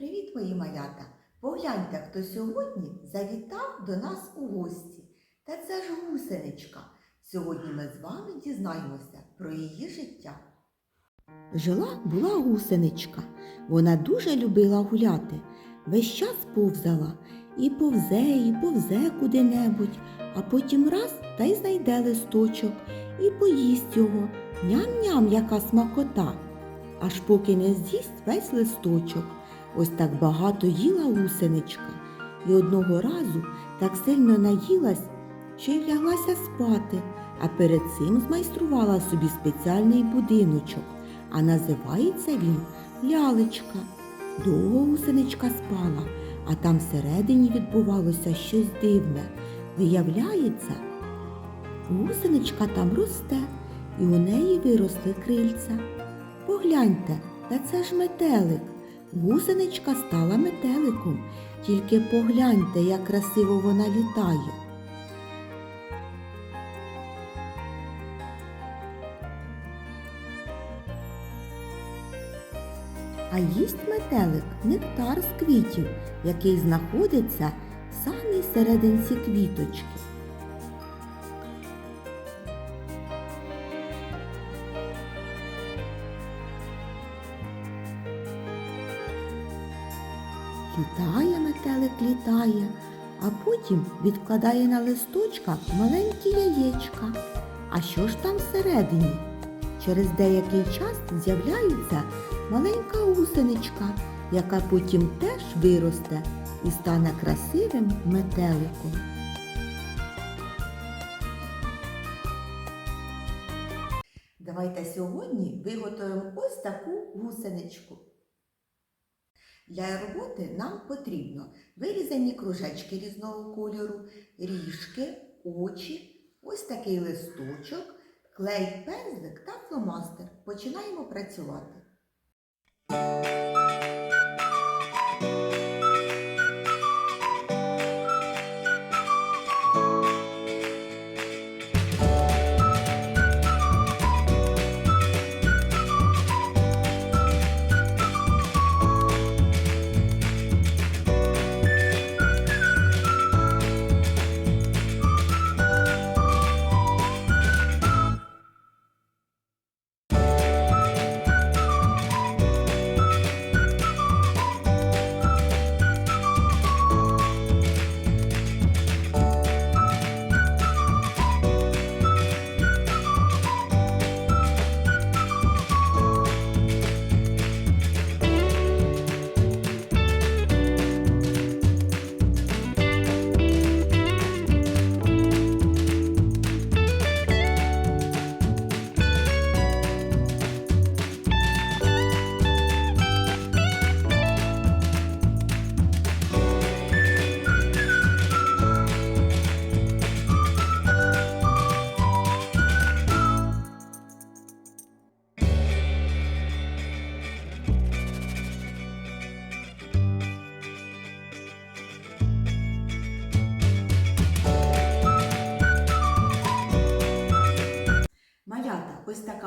Привіт, мої малята! Погляньте, хто сьогодні завітав до нас у гості. Та це ж гусеничка. Сьогодні ми з вами дізнаємося про її життя. Жила була гусеничка. Вона дуже любила гуляти. Весь час повзала і повзе, і повзе куди-небудь, а потім раз та й знайде листочок і поїсть його. Ням-ням, яка смакота. Аж поки не з'їсть весь листочок. Ось так багато їла гусеничка. І одного разу так сильно наїлась, що й ляглася спати, а перед цим змайструвала собі спеціальний будиночок, а називається він лялечка. Довго гусеничка спала, а там всередині відбувалося щось дивне. Виявляється, гусеничка там росте, і у неї виросли крильця. Погляньте, та це ж метелик. Гусеничка стала метеликом, тільки погляньте, як красиво вона літає. А їсть метелик нектар з квітів, який знаходиться в самій серединці квіточки. Літає метелик, літає, а потім відкладає на листочках маленькі яєчка. А що ж там всередині? Через деякий час з'являється маленька гусеничка, яка потім теж виросте і стане красивим метеликом. Давайте сьогодні виготовимо ось таку гусеничку. Для роботи нам потрібно вирізані кружечки різного кольору, ріжки, очі, ось такий листочок, клей, пензлик та фломастер. Починаємо працювати.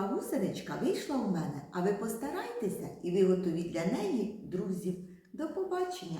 Гусеничка вийшла у мене, а ви постарайтеся і виготовіть для неї друзів. До побачення!